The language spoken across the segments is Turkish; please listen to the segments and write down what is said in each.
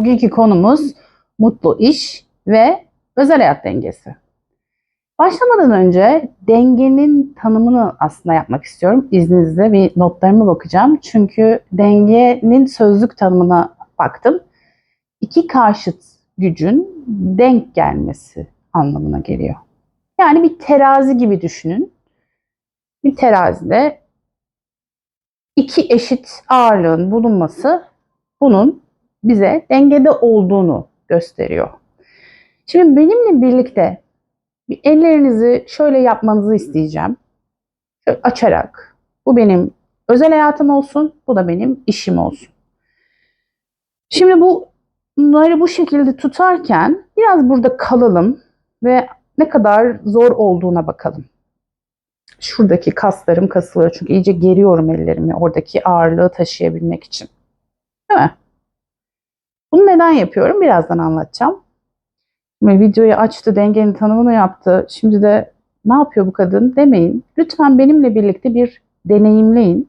Bugünkü konumuz mutlu iş ve özel hayat dengesi. Başlamadan önce dengenin tanımını aslında yapmak istiyorum. İzninizle bir notlarıma bakacağım. Çünkü dengenin sözlük tanımına baktım. İki karşıt gücün denk gelmesi anlamına geliyor. Yani bir terazi gibi düşünün. Bir terazide iki eşit ağırlığın bulunması bunun bize dengede olduğunu gösteriyor. Şimdi benimle birlikte bir ellerinizi şöyle yapmanızı isteyeceğim. Şöyle açarak. Bu benim özel hayatım olsun, bu da benim işim olsun. Şimdi bu bunları bu şekilde tutarken biraz burada kalalım ve ne kadar zor olduğuna bakalım. Şuradaki kaslarım kasılıyor çünkü iyice geriyorum ellerimi oradaki ağırlığı taşıyabilmek için. Değil mi? Bunu neden yapıyorum? Birazdan anlatacağım. Şimdi videoyu açtı, dengenin tanımını yaptı. Şimdi de ne yapıyor bu kadın demeyin. Lütfen benimle birlikte bir deneyimleyin.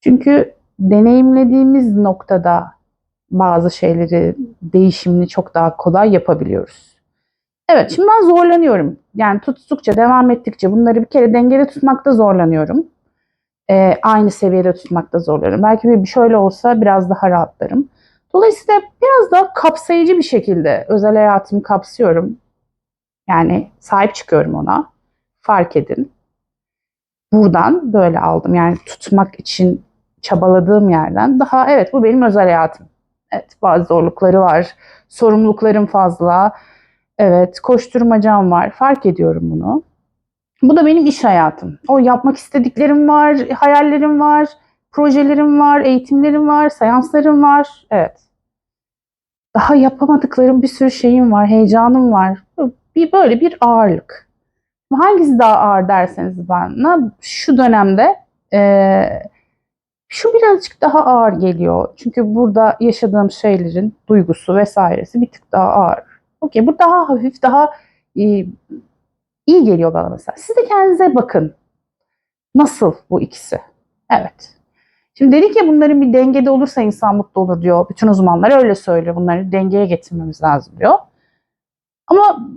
Çünkü deneyimlediğimiz noktada bazı şeyleri değişimini çok daha kolay yapabiliyoruz. Evet şimdi ben zorlanıyorum. Yani tuttukça, devam ettikçe bunları bir kere dengede tutmakta zorlanıyorum. Ee, aynı seviyede tutmakta zorlanıyorum. Belki bir şöyle olsa biraz daha rahatlarım. Dolayısıyla biraz daha kapsayıcı bir şekilde özel hayatımı kapsıyorum. Yani sahip çıkıyorum ona. Fark edin. Buradan böyle aldım. Yani tutmak için çabaladığım yerden daha evet bu benim özel hayatım. Evet bazı zorlukları var. Sorumluluklarım fazla. Evet koşturmacam var. Fark ediyorum bunu. Bu da benim iş hayatım. O yapmak istediklerim var, hayallerim var, projelerim var, eğitimlerim var, seanslarım var. Evet daha yapamadıklarım bir sürü şeyim var, heyecanım var. Bir böyle bir ağırlık. Hangisi daha ağır derseniz bana şu dönemde e, şu birazcık daha ağır geliyor. Çünkü burada yaşadığım şeylerin duygusu vesairesi bir tık daha ağır. Okey bu daha hafif, daha e, iyi geliyor bana mesela. Siz de kendinize bakın. Nasıl bu ikisi? Evet. Şimdi dedik ya bunların bir dengede olursa insan mutlu olur diyor. Bütün uzmanlar öyle söylüyor. Bunları dengeye getirmemiz lazım diyor. Ama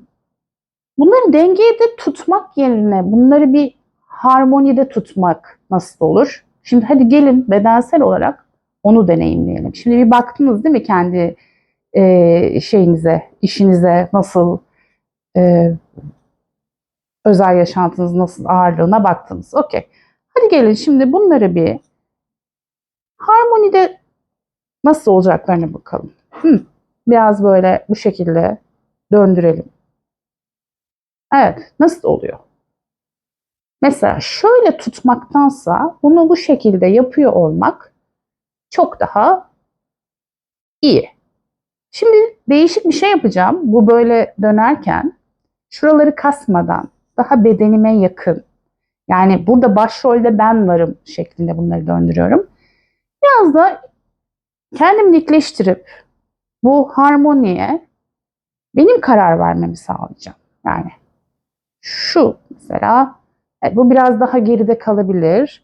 bunları dengeye de tutmak yerine bunları bir harmonide tutmak nasıl olur? Şimdi hadi gelin bedensel olarak onu deneyimleyelim. Şimdi bir baktınız değil mi kendi e, şeyinize, işinize nasıl e, özel yaşantınız nasıl ağırlığına baktınız. Okey. Hadi gelin şimdi bunları bir Harmonide nasıl olacaklarına bakalım. Hı. Biraz böyle bu şekilde döndürelim. Evet, nasıl oluyor? Mesela şöyle tutmaktansa bunu bu şekilde yapıyor olmak çok daha iyi. Şimdi değişik bir şey yapacağım. Bu böyle dönerken şuraları kasmadan daha bedenime yakın. Yani burada başrolde ben varım şeklinde bunları döndürüyorum. Biraz da kendimi dikleştirip bu harmoniye benim karar vermemi sağlayacağım. Yani şu mesela evet, bu biraz daha geride kalabilir.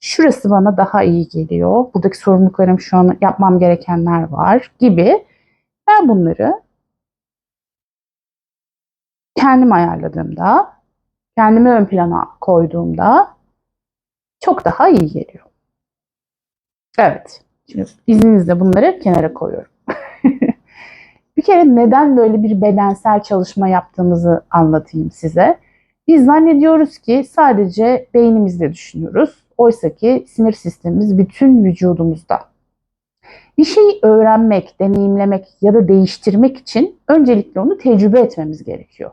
Şurası bana daha iyi geliyor. Buradaki sorumluluklarım şu an yapmam gerekenler var gibi. Ben bunları kendim ayarladığımda, kendimi ön plana koyduğumda çok daha iyi geliyor. Evet. Şimdi izninizle bunları kenara koyuyorum. bir kere neden böyle bir bedensel çalışma yaptığımızı anlatayım size. Biz zannediyoruz ki sadece beynimizde düşünüyoruz. Oysa ki sinir sistemimiz bütün vücudumuzda. Bir şeyi öğrenmek, deneyimlemek ya da değiştirmek için öncelikle onu tecrübe etmemiz gerekiyor.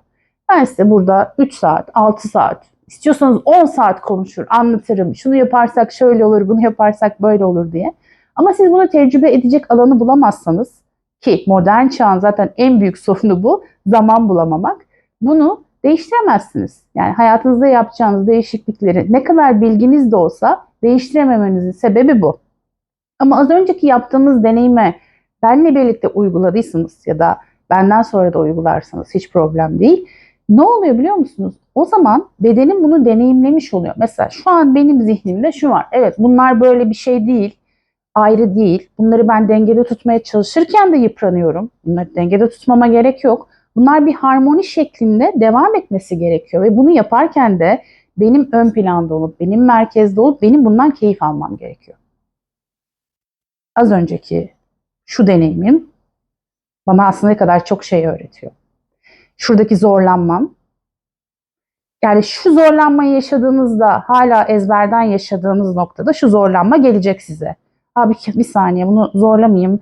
Ben size burada 3 saat, 6 saat, İstiyorsanız 10 saat konuşur, anlatırım. Şunu yaparsak şöyle olur, bunu yaparsak böyle olur diye. Ama siz bunu tecrübe edecek alanı bulamazsanız ki modern çağın zaten en büyük sorunu bu, zaman bulamamak. Bunu değiştiremezsiniz. Yani hayatınızda yapacağınız değişiklikleri ne kadar bilginiz de olsa değiştirememenizin sebebi bu. Ama az önceki yaptığımız deneyime benle birlikte uyguladıysanız ya da benden sonra da uygularsanız hiç problem değil. Ne oluyor biliyor musunuz? O zaman bedenim bunu deneyimlemiş oluyor. Mesela şu an benim zihnimde şu var. Evet bunlar böyle bir şey değil. ayrı değil. Bunları ben dengede tutmaya çalışırken de yıpranıyorum. Bunları dengede tutmama gerek yok. Bunlar bir harmoni şeklinde devam etmesi gerekiyor ve bunu yaparken de benim ön planda olup, benim merkezde olup benim bundan keyif almam gerekiyor. Az önceki şu deneyimim bana aslında ne kadar çok şey öğretiyor. Şuradaki zorlanmam. Yani şu zorlanmayı yaşadığınızda hala ezberden yaşadığınız noktada şu zorlanma gelecek size. Abi bir saniye bunu zorlamayayım.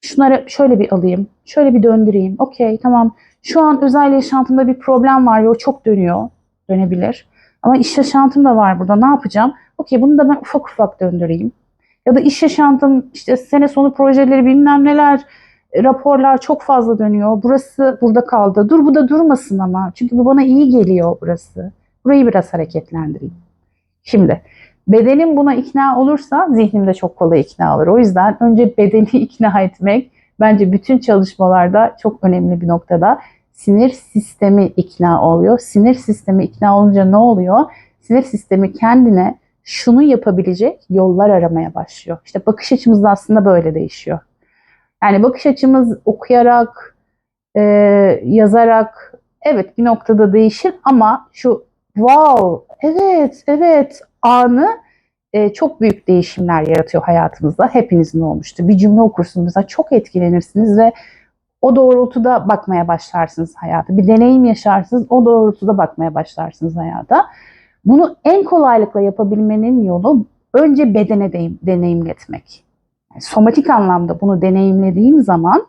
Şunları şöyle bir alayım. Şöyle bir döndüreyim. Okey tamam. Şu an özel yaşantımda bir problem var ve o çok dönüyor. Dönebilir. Ama iş yaşantım da var burada. Ne yapacağım? Okey bunu da ben ufak ufak döndüreyim. Ya da iş yaşantım işte sene sonu projeleri bilmem neler raporlar çok fazla dönüyor. Burası burada kaldı. Dur bu da durmasın ama. Çünkü bu bana iyi geliyor burası. Burayı biraz hareketlendireyim. Şimdi bedenim buna ikna olursa zihnim de çok kolay ikna olur. O yüzden önce bedeni ikna etmek bence bütün çalışmalarda çok önemli bir noktada. Sinir sistemi ikna oluyor. Sinir sistemi ikna olunca ne oluyor? Sinir sistemi kendine şunu yapabilecek yollar aramaya başlıyor. İşte bakış açımız da aslında böyle değişiyor. Yani bakış açımız okuyarak, e, yazarak evet bir noktada değişir ama şu wow, evet, evet anı e, çok büyük değişimler yaratıyor hayatımızda. Hepinizin olmuştu. Bir cümle okursunuz mesela çok etkilenirsiniz ve o doğrultuda bakmaya başlarsınız hayata. Bir deneyim yaşarsınız, o doğrultuda bakmaya başlarsınız hayata. Bunu en kolaylıkla yapabilmenin yolu önce bedene de, deneyimletmek. Yani somatik anlamda bunu deneyimlediğim zaman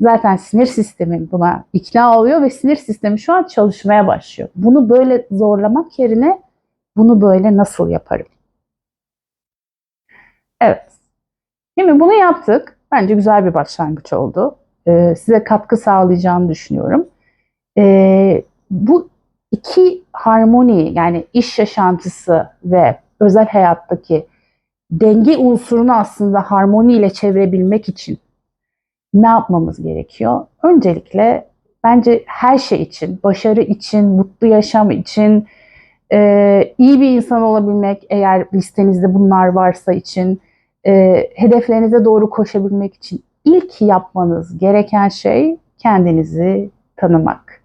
zaten sinir sistemim buna ikna oluyor ve sinir sistemi şu an çalışmaya başlıyor. Bunu böyle zorlamak yerine bunu böyle nasıl yaparım? Evet. Şimdi bunu yaptık. Bence güzel bir başlangıç oldu. Ee, size katkı sağlayacağını düşünüyorum. Ee, bu iki harmoni yani iş yaşantısı ve özel hayattaki denge unsurunu aslında harmoniyle çevirebilmek için ne yapmamız gerekiyor? Öncelikle bence her şey için, başarı için, mutlu yaşam için, e, iyi bir insan olabilmek eğer listenizde bunlar varsa için, e, hedeflerinize doğru koşabilmek için ilk yapmanız gereken şey kendinizi tanımak.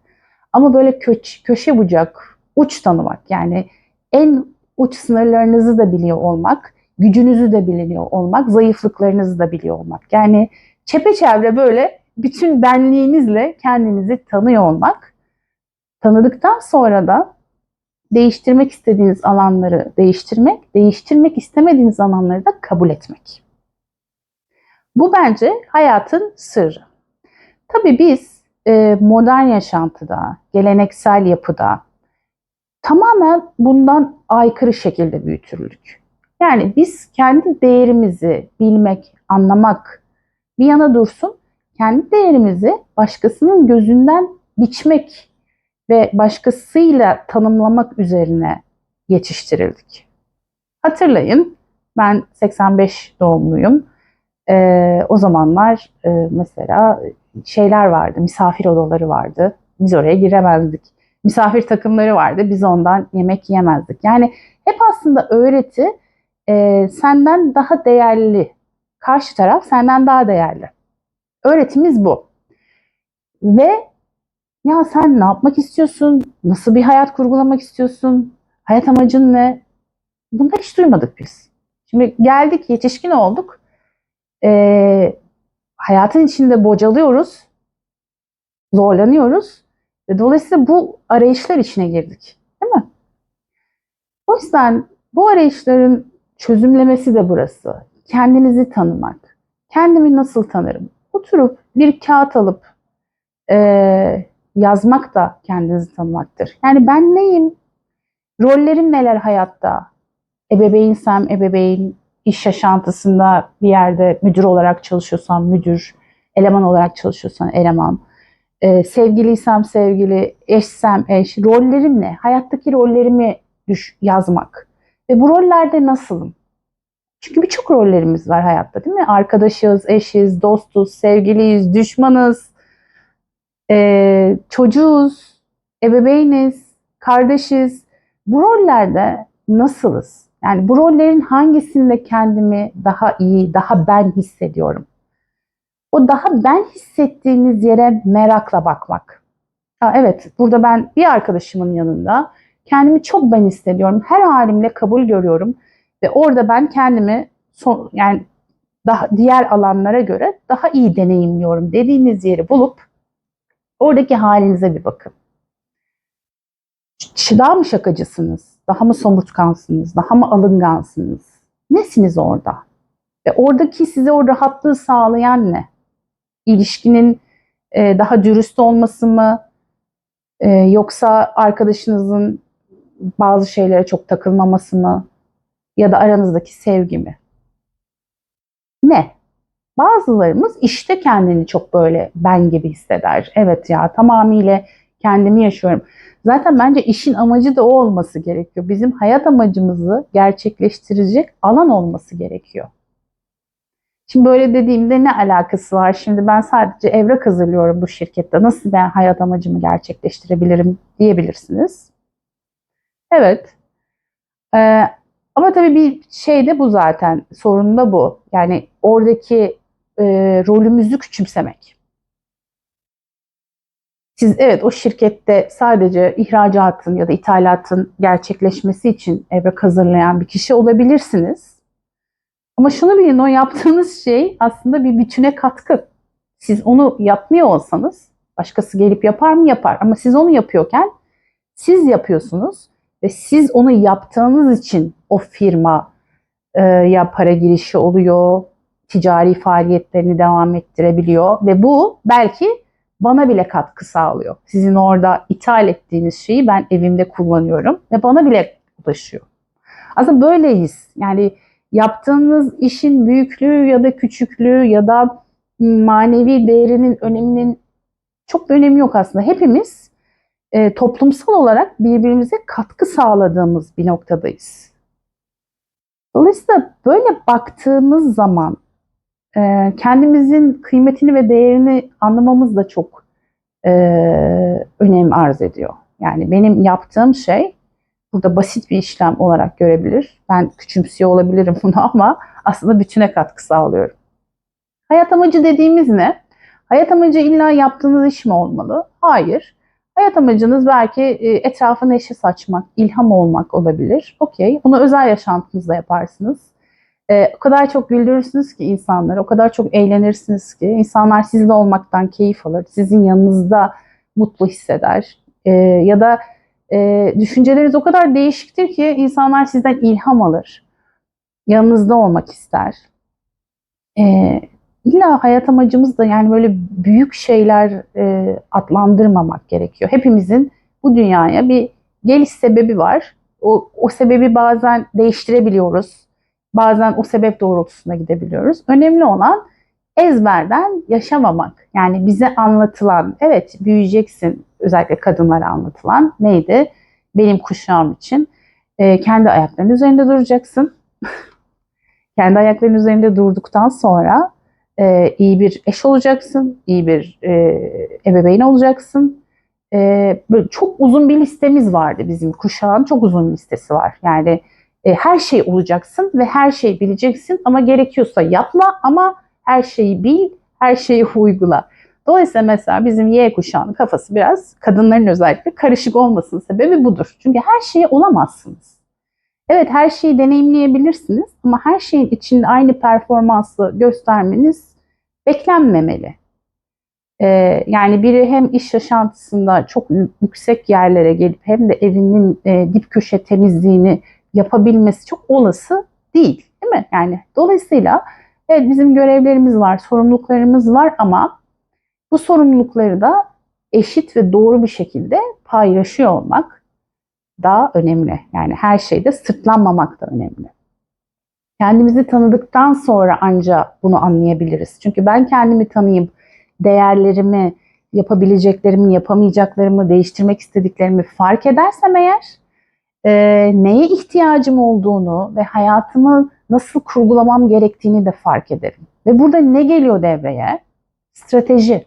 Ama böyle köş, köşe bucak, uç tanımak yani en uç sınırlarınızı da biliyor olmak, gücünüzü de biliyor olmak, zayıflıklarınızı da biliyor olmak. Yani çepeçevre böyle bütün benliğinizle kendinizi tanıyor olmak. Tanıdıktan sonra da değiştirmek istediğiniz alanları değiştirmek, değiştirmek istemediğiniz alanları da kabul etmek. Bu bence hayatın sırrı. Tabii biz e, modern yaşantıda, geleneksel yapıda tamamen bundan aykırı şekilde büyütüldük. Yani biz kendi değerimizi bilmek, anlamak bir yana dursun, kendi değerimizi başkasının gözünden biçmek ve başkasıyla tanımlamak üzerine yetiştirildik. Hatırlayın, ben 85 doğumluyum. Ee, o zamanlar e, mesela şeyler vardı, misafir odaları vardı. Biz oraya giremezdik. Misafir takımları vardı, biz ondan yemek yemezdik. Yani hep aslında öğreti e, senden daha değerli, karşı taraf senden daha değerli. Öğretimiz bu. Ve ya sen ne yapmak istiyorsun? Nasıl bir hayat kurgulamak istiyorsun? Hayat amacın ne? Bunu hiç duymadık biz. Şimdi geldik, yetişkin olduk. Ee, hayatın içinde bocalıyoruz, zorlanıyoruz ve dolayısıyla bu arayışlar içine girdik. Değil mi? O yüzden bu arayışların çözümlemesi de burası. Kendinizi tanımak. Kendimi nasıl tanırım? Oturup bir kağıt alıp e, yazmak da kendinizi tanımaktır. Yani ben neyim? Rollerim neler hayatta? Ebeveynsem ebeveyn, iş yaşantısında bir yerde müdür olarak çalışıyorsam müdür, eleman olarak çalışıyorsam eleman, e, sevgiliysem sevgili, eşsem eş, rollerim ne? Hayattaki rollerimi düş, yazmak. Ve bu rollerde nasılım? Çünkü birçok rollerimiz var hayatta değil mi? Arkadaşız, eşiz, dostuz, sevgiliyiz, düşmanız, e, çocuğuz, ebeveyniz, kardeşiz. Bu rollerde nasılız? Yani bu rollerin hangisinde kendimi daha iyi, daha ben hissediyorum? O daha ben hissettiğiniz yere merakla bakmak. Ha, evet, burada ben bir arkadaşımın yanında kendimi çok ben hissediyorum. Her halimle kabul görüyorum ve orada ben kendimi son, yani daha diğer alanlara göre daha iyi deneyimliyorum dediğiniz yeri bulup oradaki halinize bir bakın. Daha mı şakacısınız? Daha mı somurtkansınız? Daha mı alıngansınız? Nesiniz orada? Ve oradaki size o rahatlığı sağlayan ne? İlişkinin e, daha dürüst olması mı? E, yoksa arkadaşınızın bazı şeylere çok takılmaması mı? Ya da aranızdaki sevgi mi? Ne? Bazılarımız işte kendini çok böyle ben gibi hisseder. Evet ya tamamıyla kendimi yaşıyorum. Zaten bence işin amacı da o olması gerekiyor. Bizim hayat amacımızı gerçekleştirecek alan olması gerekiyor. Şimdi böyle dediğimde ne alakası var? Şimdi ben sadece evrak hazırlıyorum bu şirkette. Nasıl ben hayat amacımı gerçekleştirebilirim diyebilirsiniz. Evet. Ee, ama tabii bir şey de bu zaten. Sorun da bu. Yani oradaki e, rolümüzü küçümsemek. Siz evet o şirkette sadece ihracatın ya da ithalatın gerçekleşmesi için evrak hazırlayan bir kişi olabilirsiniz. Ama şunu bilin o yaptığınız şey aslında bir bütüne katkı. Siz onu yapmıyor olsanız başkası gelip yapar mı yapar ama siz onu yapıyorken siz yapıyorsunuz ve siz onu yaptığınız için o firma e, ya para girişi oluyor, ticari faaliyetlerini devam ettirebiliyor ve bu belki bana bile katkı sağlıyor. Sizin orada ithal ettiğiniz şeyi ben evimde kullanıyorum ve bana bile ulaşıyor. Aslında böyleyiz. Yani yaptığınız işin büyüklüğü ya da küçüklüğü ya da manevi değerinin öneminin çok bir önemi yok aslında. Hepimiz e, toplumsal olarak birbirimize katkı sağladığımız bir noktadayız. Dolayısıyla böyle baktığımız zaman e, kendimizin kıymetini ve değerini anlamamız da çok e, önem arz ediyor. Yani benim yaptığım şey burada basit bir işlem olarak görebilir. Ben küçümsüyor olabilirim bunu ama aslında bütüne katkı sağlıyorum. Hayat amacı dediğimiz ne? Hayat amacı illa yaptığınız iş mi olmalı? Hayır. Hayat amacınız belki e, etrafa neşe saçmak, ilham olmak olabilir. Okey. Bunu özel yaşantınızda yaparsınız. E, o kadar çok güldürürsünüz ki insanları, o kadar çok eğlenirsiniz ki insanlar sizle olmaktan keyif alır, sizin yanınızda mutlu hisseder. E, ya da e, düşünceleriniz o kadar değişiktir ki insanlar sizden ilham alır, yanınızda olmak ister. E, illa hayat amacımız da yani böyle büyük şeyler e, adlandırmamak gerekiyor. Hepimizin bu dünyaya bir geliş sebebi var. O, o sebebi bazen değiştirebiliyoruz Bazen o sebep doğrultusunda gidebiliyoruz. Önemli olan ezberden yaşamamak. Yani bize anlatılan, evet büyüyeceksin, özellikle kadınlara anlatılan neydi? Benim kuşağım için e, kendi ayaklarının üzerinde duracaksın. kendi ayaklarının üzerinde durduktan sonra e, iyi bir eş olacaksın, iyi bir e, ebeveyn olacaksın. E, böyle çok uzun bir listemiz vardı bizim kuşağın, çok uzun bir listesi var. Yani e, her şey olacaksın ve her şeyi bileceksin ama gerekiyorsa yapma ama her şeyi bil, her şeyi uygula. Dolayısıyla mesela bizim Y kuşağının kafası biraz kadınların özellikle karışık olmasının sebebi budur. Çünkü her şeyi olamazsınız. Evet her şeyi deneyimleyebilirsiniz ama her şeyin içinde aynı performansı göstermeniz beklenmemeli. Ee, yani biri hem iş yaşantısında çok yüksek yerlere gelip hem de evinin e, dip köşe temizliğini yapabilmesi çok olası değil. Değil mi? Yani dolayısıyla evet bizim görevlerimiz var, sorumluluklarımız var ama bu sorumlulukları da eşit ve doğru bir şekilde paylaşıyor olmak daha önemli. Yani her şeyde sırtlanmamak da önemli. Kendimizi tanıdıktan sonra ancak bunu anlayabiliriz. Çünkü ben kendimi tanıyıp değerlerimi, yapabileceklerimi, yapamayacaklarımı, değiştirmek istediklerimi fark edersem eğer e, neye ihtiyacım olduğunu ve hayatımı nasıl kurgulamam gerektiğini de fark ederim. Ve burada ne geliyor devreye? Strateji.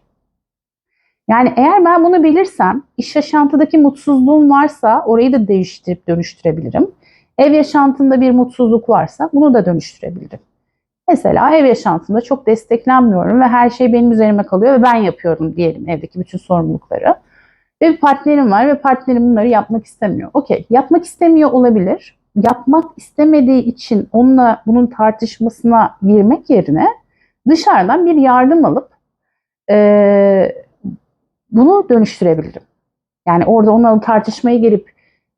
Yani eğer ben bunu bilirsem, iş yaşantıdaki mutsuzluğum varsa orayı da değiştirip dönüştürebilirim. Ev yaşantında bir mutsuzluk varsa bunu da dönüştürebilirim. Mesela ev yaşantında çok desteklenmiyorum ve her şey benim üzerime kalıyor ve ben yapıyorum diyelim evdeki bütün sorumlulukları. Ve bir partnerim var ve partnerim bunları yapmak istemiyor. Okey, yapmak istemiyor olabilir. Yapmak istemediği için onunla bunun tartışmasına girmek yerine dışarıdan bir yardım alıp e, bunu dönüştürebilirim. Yani orada onunla tartışmaya girip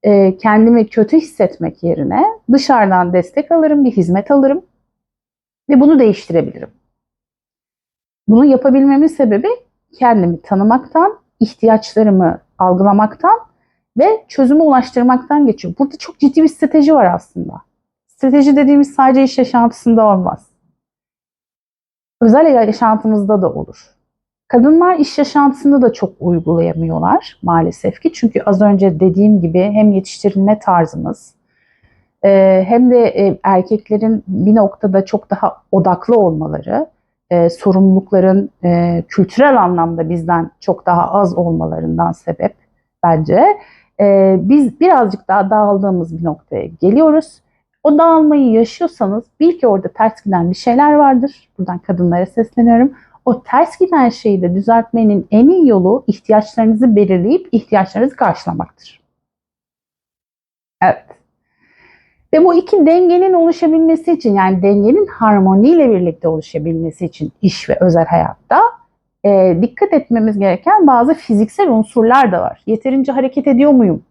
e, kendimi kötü hissetmek yerine dışarıdan destek alırım, bir hizmet alırım ve bunu değiştirebilirim. Bunu yapabilmemin sebebi kendimi tanımaktan, ihtiyaçlarımı algılamaktan ve çözüme ulaştırmaktan geçiyor. Burada çok ciddi bir strateji var aslında. Strateji dediğimiz sadece iş yaşantısında olmaz. Özel yaşantımızda da olur. Kadınlar iş yaşantısında da çok uygulayamıyorlar maalesef ki. Çünkü az önce dediğim gibi hem yetiştirilme tarzımız e, hem de e, erkeklerin bir noktada çok daha odaklı olmaları, e, sorumlulukların kültürel anlamda bizden çok daha az olmalarından sebep bence biz birazcık daha dağıldığımız bir noktaya geliyoruz. O dağılmayı yaşıyorsanız bil ki orada ters giden bir şeyler vardır. Buradan kadınlara sesleniyorum o ters giden şeyi de düzeltmenin en iyi yolu ihtiyaçlarınızı belirleyip ihtiyaçlarınızı karşılamaktır. Evet. Ve bu iki dengenin oluşabilmesi için yani dengenin harmoniyle birlikte oluşabilmesi için iş ve özel hayatta e, dikkat etmemiz gereken bazı fiziksel unsurlar da var. Yeterince hareket ediyor muyum?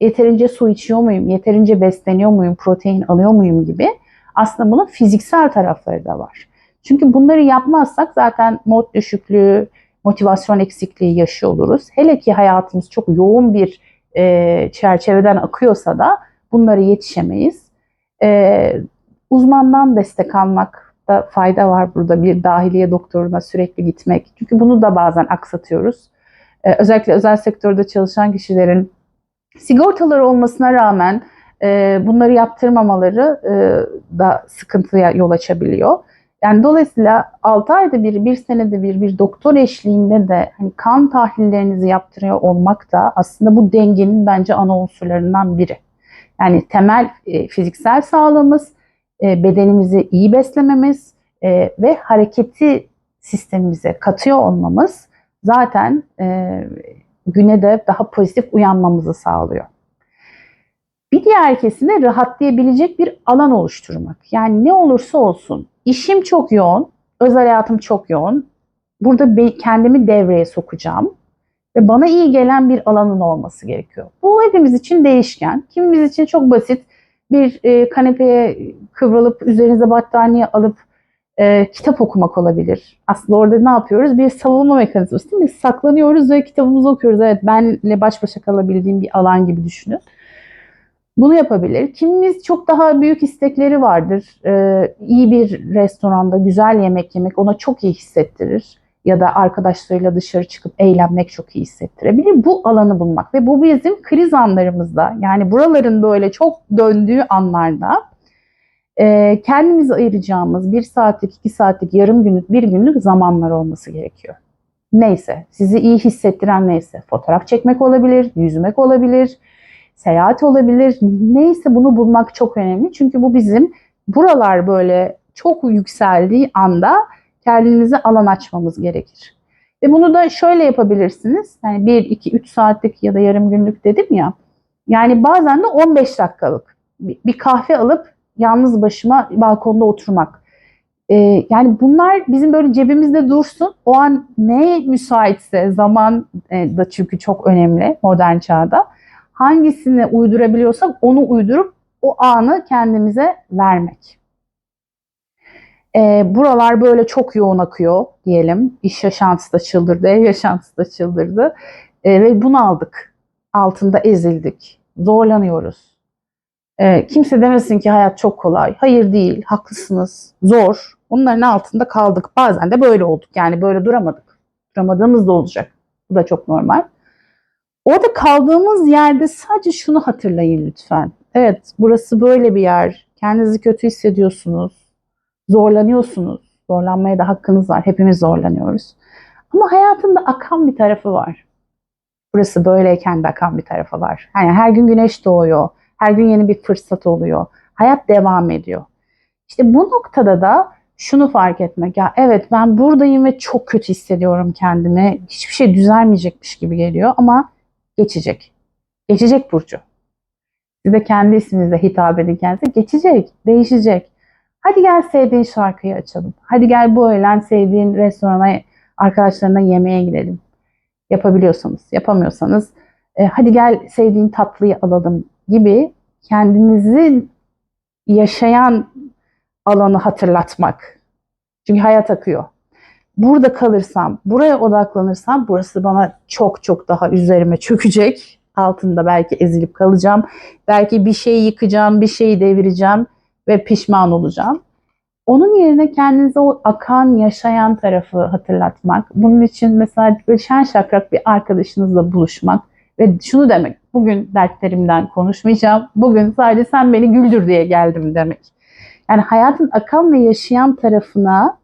Yeterince su içiyor muyum? Yeterince besleniyor muyum? Protein alıyor muyum gibi. Aslında bunun fiziksel tarafları da var. Çünkü bunları yapmazsak zaten mod düşüklüğü, motivasyon eksikliği yaşıyor oluruz. Hele ki hayatımız çok yoğun bir e, çerçeveden akıyorsa da bunları yetişemeyiz. E, uzmandan destek almak da fayda var burada. Bir dahiliye doktoruna sürekli gitmek. Çünkü bunu da bazen aksatıyoruz. E, özellikle özel sektörde çalışan kişilerin sigortaları olmasına rağmen e, bunları yaptırmamaları e, da sıkıntıya yol açabiliyor. Yani dolayısıyla 6 ayda bir, bir senede bir, bir doktor eşliğinde de hani kan tahlillerinizi yaptırıyor olmak da aslında bu dengenin bence ana unsurlarından biri. Yani temel e, fiziksel sağlığımız, e, bedenimizi iyi beslememiz e, ve hareketi sistemimize katıyor olmamız zaten e, güne de daha pozitif uyanmamızı sağlıyor. Bir diğer kesimde rahatlayabilecek bir alan oluşturmak. Yani ne olursa olsun işim çok yoğun, özel hayatım çok yoğun. Burada kendimi devreye sokacağım ve bana iyi gelen bir alanın olması gerekiyor. Bu hepimiz için değişken. Kimimiz için çok basit bir e, kanepeye kıvrılıp üzerinize battaniye alıp e, kitap okumak olabilir. Aslında orada ne yapıyoruz? Bir savunma mekanizması değil mi? Saklanıyoruz ve kitabımızı okuyoruz. Evet benle baş başa kalabildiğim bir alan gibi düşünün. Bunu yapabilir. Kimimiz çok daha büyük istekleri vardır. Ee, iyi bir restoranda güzel yemek yemek ona çok iyi hissettirir. Ya da arkadaşlarıyla dışarı çıkıp eğlenmek çok iyi hissettirebilir. Bu alanı bulmak ve bu bizim kriz anlarımızda yani buraların böyle çok döndüğü anlarda e, kendimizi ayıracağımız bir saatlik, iki saatlik, yarım günlük, bir günlük zamanlar olması gerekiyor. Neyse, sizi iyi hissettiren neyse. Fotoğraf çekmek olabilir, yüzmek olabilir, seyahat olabilir. Neyse bunu bulmak çok önemli. Çünkü bu bizim buralar böyle çok yükseldiği anda kendinize alan açmamız gerekir. Ve bunu da şöyle yapabilirsiniz. Yani 1, 2, 3 saatlik ya da yarım günlük dedim ya. Yani bazen de 15 dakikalık bir kahve alıp yalnız başıma balkonda oturmak. Ee, yani bunlar bizim böyle cebimizde dursun. O an ne müsaitse zaman e, da çünkü çok önemli modern çağda hangisini uydurabiliyorsak onu uydurup o anı kendimize vermek. E, buralar böyle çok yoğun akıyor diyelim. İş yaşantısı da çıldırdı, ev yaşantısı da çıldırdı. E, ve bunu aldık. Altında ezildik. Zorlanıyoruz. E, kimse demesin ki hayat çok kolay. Hayır değil, haklısınız. Zor. Onların altında kaldık. Bazen de böyle olduk. Yani böyle duramadık. Duramadığımız da olacak. Bu da çok normal. Orada kaldığımız yerde sadece şunu hatırlayın lütfen. Evet, burası böyle bir yer. Kendinizi kötü hissediyorsunuz. Zorlanıyorsunuz. Zorlanmaya da hakkınız var. Hepimiz zorlanıyoruz. Ama hayatında akan bir tarafı var. Burası böyleyken de akan bir tarafı var. Yani her gün güneş doğuyor. Her gün yeni bir fırsat oluyor. Hayat devam ediyor. İşte bu noktada da şunu fark etmek. Ya evet ben buradayım ve çok kötü hissediyorum kendimi. Hiçbir şey düzelmeyecekmiş gibi geliyor ama geçecek. Geçecek Burcu. Siz de kendi isminizle hitap edin. Geçecek, değişecek. Hadi gel sevdiğin şarkıyı açalım. Hadi gel bu öğlen sevdiğin restorana arkadaşlarına yemeğe gidelim. Yapabiliyorsanız, yapamıyorsanız e, hadi gel sevdiğin tatlıyı alalım gibi kendinizi yaşayan alanı hatırlatmak. Çünkü hayat akıyor. Burada kalırsam, buraya odaklanırsam burası bana çok çok daha üzerime çökecek. Altında belki ezilip kalacağım. Belki bir şeyi yıkacağım, bir şeyi devireceğim ve pişman olacağım. Onun yerine kendinize o akan, yaşayan tarafı hatırlatmak. Bunun için mesela böyle şen şakrak bir arkadaşınızla buluşmak ve şunu demek. Bugün dertlerimden konuşmayacağım. Bugün sadece sen beni güldür diye geldim demek. Yani hayatın akan ve yaşayan tarafına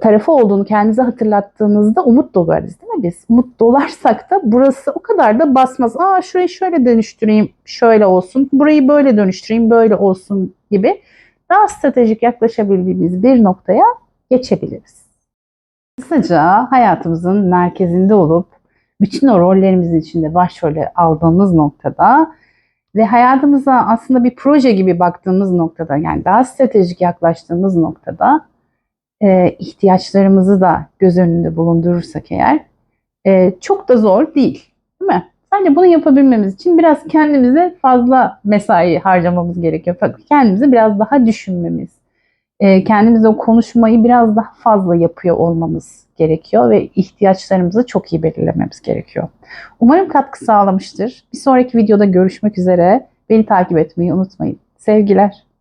tarafı olduğunu kendinize hatırlattığınızda umut dolarız değil mi biz? Umut dolarsak da burası o kadar da basmaz. Aa şurayı şöyle dönüştüreyim, şöyle olsun. Burayı böyle dönüştüreyim, böyle olsun gibi daha stratejik yaklaşabildiğimiz bir noktaya geçebiliriz. Kısaca hayatımızın merkezinde olup bütün o rollerimizin içinde başrole aldığımız noktada ve hayatımıza aslında bir proje gibi baktığımız noktada yani daha stratejik yaklaştığımız noktada e, ihtiyaçlarımızı da göz önünde bulundurursak eğer e, çok da zor değil. Değil mi? Sadece bunu yapabilmemiz için biraz kendimize fazla mesai harcamamız gerekiyor. Kendimizi biraz daha düşünmemiz, e, kendimize o konuşmayı biraz daha fazla yapıyor olmamız gerekiyor ve ihtiyaçlarımızı çok iyi belirlememiz gerekiyor. Umarım katkı sağlamıştır. Bir sonraki videoda görüşmek üzere. Beni takip etmeyi unutmayın. Sevgiler.